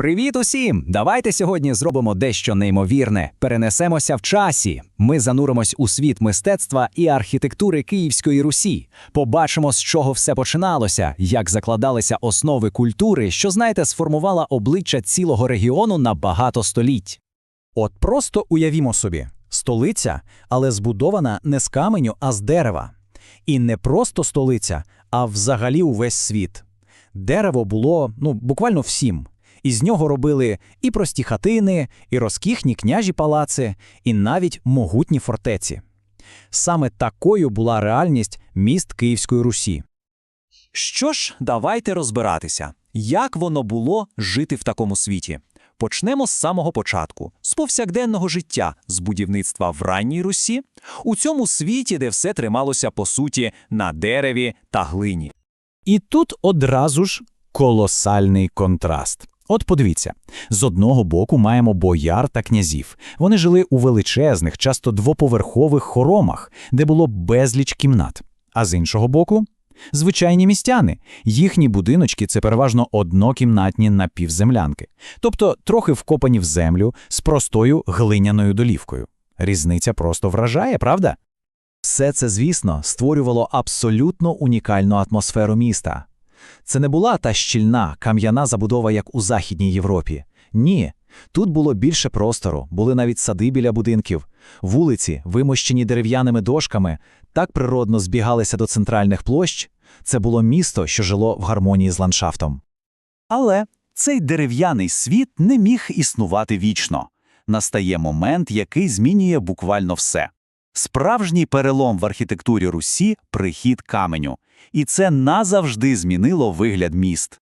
Привіт усім! Давайте сьогодні зробимо дещо неймовірне. Перенесемося в часі. Ми зануримось у світ мистецтва і архітектури Київської Русі. Побачимо, з чого все починалося, як закладалися основи культури, що, знаєте, сформувала обличчя цілого регіону на багато століть. От просто уявімо собі, столиця, але збудована не з каменю, а з дерева. І не просто столиця, а взагалі увесь світ. Дерево було ну, буквально всім. Із нього робили і прості хатини, і розкішні княжі палаци, і навіть могутні фортеці. Саме такою була реальність міст Київської Русі. Що ж, давайте розбиратися, як воно було жити в такому світі. Почнемо з самого початку, з повсякденного життя, з будівництва в ранній Русі, у цьому світі, де все трималося по суті на дереві та глині. І тут одразу ж колосальний контраст. От подивіться, з одного боку маємо бояр та князів. Вони жили у величезних, часто двоповерхових хоромах, де було безліч кімнат. А з іншого боку, звичайні містяни. Їхні будиночки це переважно однокімнатні напівземлянки, тобто трохи вкопані в землю з простою глиняною долівкою. Різниця просто вражає, правда? Все це, звісно, створювало абсолютно унікальну атмосферу міста. Це не була та щільна кам'яна забудова, як у Західній Європі. Ні. Тут було більше простору, були навіть сади біля будинків, вулиці, вимощені дерев'яними дошками, так природно збігалися до центральних площ. Це було місто, що жило в гармонії з ландшафтом. Але цей дерев'яний світ не міг існувати вічно. Настає момент, який змінює буквально все. Справжній перелом в архітектурі Русі прихід каменю. І це назавжди змінило вигляд міст.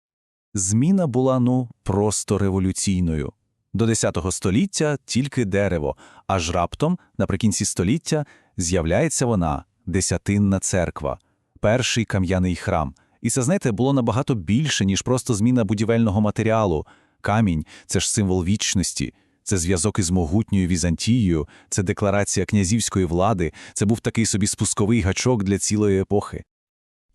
Зміна була, ну, просто революційною. До X століття тільки дерево, аж раптом, наприкінці століття, з'являється вона – Десятинна церква, перший кам'яний храм. І це, знаєте, було набагато більше, ніж просто зміна будівельного матеріалу. Камінь – це ж символ вічності, це зв'язок із могутньою Візантією, це декларація князівської влади, це був такий собі спусковий гачок для цілої епохи.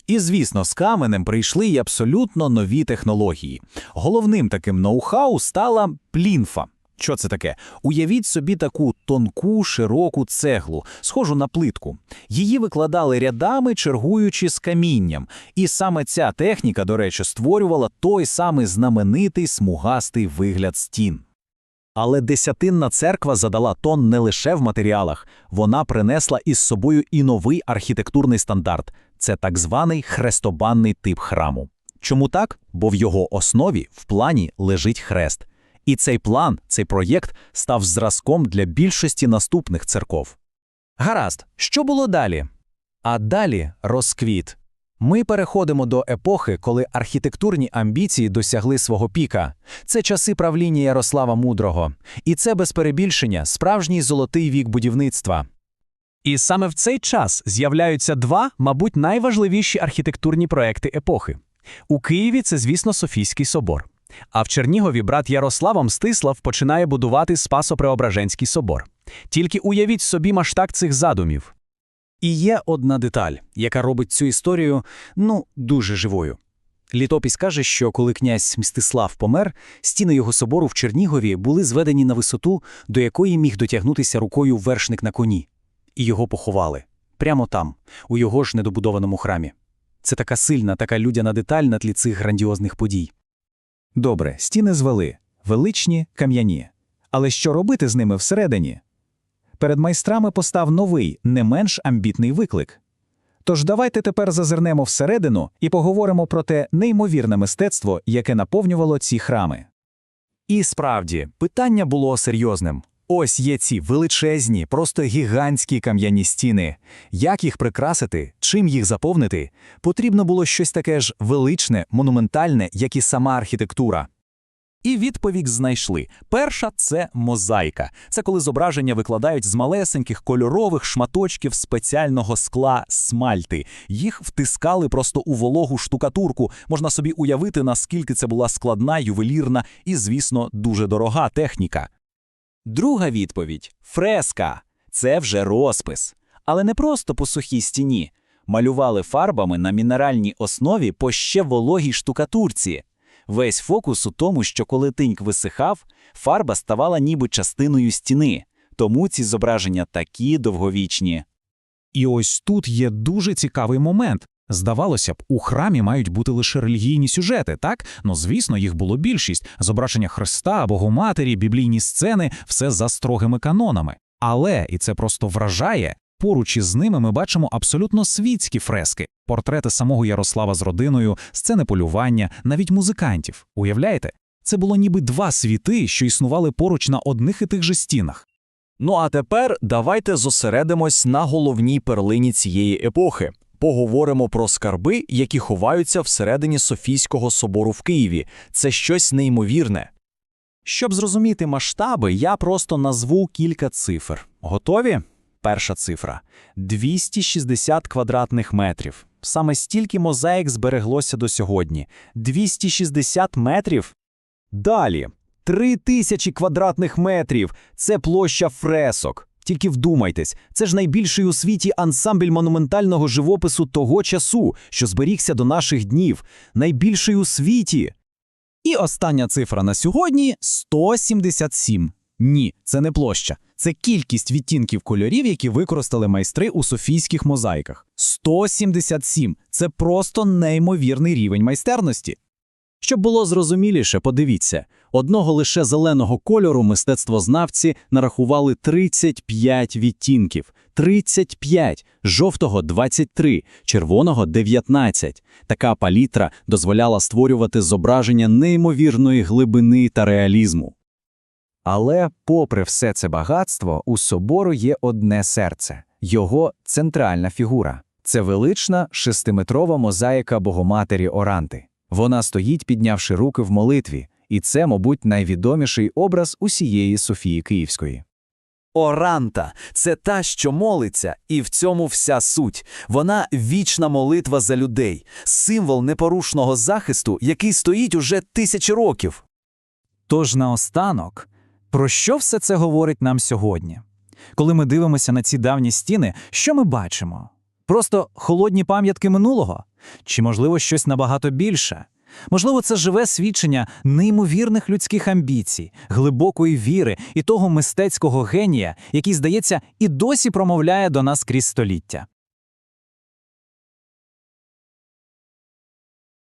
І, звісно, з каменем прийшли й абсолютно нові технології. Головним таким ноу-хау стала плінфа. Що це таке? Уявіть собі таку тонку, широку цеглу, схожу на плитку. Її викладали рядами, чергуючи з камінням. І саме ця техніка, до речі, створювала той самий знаменитий смугастий вигляд стін. Але десятинна церква задала тон не лише в матеріалах, вона принесла із собою і новий архітектурний стандарт це так званий хрестобанний тип храму. Чому так? Бо в його основі в плані лежить хрест. І цей план, цей проєкт став зразком для більшості наступних церков. Гаразд, що було далі? А далі розквіт. Ми переходимо до епохи, коли архітектурні амбіції досягли свого піка. Це часи правління Ярослава Мудрого. І це без перебільшення справжній золотий вік будівництва. І саме в цей час з'являються два, мабуть, найважливіші архітектурні проекти епохи. У Києві це, звісно, Софійський собор. А в Чернігові брат Ярослава Мстислав починає будувати Спасо-Преображенський собор. Тільки уявіть собі масштаб цих задумів. І є одна деталь, яка робить цю історію ну дуже живою. Літопись каже, що коли князь Мстислав помер, стіни його собору в Чернігові були зведені на висоту, до якої міг дотягнутися рукою вершник на коні, і його поховали прямо там, у його ж недобудованому храмі. Це така сильна, така людяна деталь на тлі цих грандіозних подій. Добре, стіни звели, величні, кам'яні. Але що робити з ними всередині? Перед майстрами постав новий, не менш амбітний виклик. Тож давайте тепер зазирнемо всередину і поговоримо про те неймовірне мистецтво, яке наповнювало ці храми. І справді, питання було серйозним. Ось є ці величезні, просто гігантські кам'яні стіни. Як їх прикрасити, чим їх заповнити? Потрібно було щось таке ж величне, монументальне, як і сама архітектура. І відповідь знайшли. Перша це мозаїка. Це коли зображення викладають з малесеньких кольорових шматочків спеціального скла смальти. Їх втискали просто у вологу штукатурку. Можна собі уявити, наскільки це була складна, ювелірна і, звісно, дуже дорога техніка. Друга відповідь фреска. Це вже розпис. Але не просто по сухій стіні. Малювали фарбами на мінеральній основі по ще вологій штукатурці. Весь фокус у тому, що коли тиньк висихав, фарба ставала ніби частиною стіни, тому ці зображення такі довговічні. І ось тут є дуже цікавий момент. Здавалося б, у храмі мають бути лише релігійні сюжети, так? Ну, звісно, їх було більшість: зображення Христа, Богоматері, біблійні сцени, все за строгими канонами. Але, і це просто вражає, поруч із ними ми бачимо абсолютно світські фрески, портрети самого Ярослава з родиною, сцени полювання, навіть музикантів. Уявляєте? Це було ніби два світи, що існували поруч на одних і тих же стінах. Ну а тепер давайте зосередимось на головній перлині цієї епохи. Поговоримо про скарби, які ховаються всередині Софійського собору в Києві. Це щось неймовірне. Щоб зрозуміти масштаби, я просто назву кілька цифр. Готові? Перша цифра 260 квадратних метрів. Саме стільки мозаїк збереглося до сьогодні. 260 метрів. Далі 3000 квадратних метрів. Це площа фресок. Тільки вдумайтесь, це ж найбільший у світі ансамбль монументального живопису того часу, що зберігся до наших днів. Найбільший у світі. І остання цифра на сьогодні 177. Ні, це не площа. Це кількість відтінків кольорів, які використали майстри у софійських мозаїках. 177 – це просто неймовірний рівень майстерності. Щоб було зрозуміліше, подивіться, одного лише зеленого кольору мистецтвознавці нарахували 35 відтінків, 35, жовтого – 23, червоного – 19. Така палітра дозволяла створювати зображення неймовірної глибини та реалізму. Але, попри все це багатство, у собору є одне серце – його центральна фігура. Це велична шестиметрова мозаїка Богоматері Оранти. Вона стоїть, піднявши руки в молитві, і це, мабуть, найвідоміший образ усієї Софії Київської. Оранта це та, що молиться, і в цьому вся суть. Вона вічна молитва за людей, символ непорушного захисту, який стоїть уже тисячі років. Тож наостанок, про що все це говорить нам сьогодні? Коли ми дивимося на ці давні стіни, що ми бачимо? Просто холодні пам'ятки минулого? Чи, можливо, щось набагато більше? Можливо, це живе свідчення неймовірних людських амбіцій, глибокої віри і того мистецького генія, який, здається, і досі промовляє до нас крізь століття.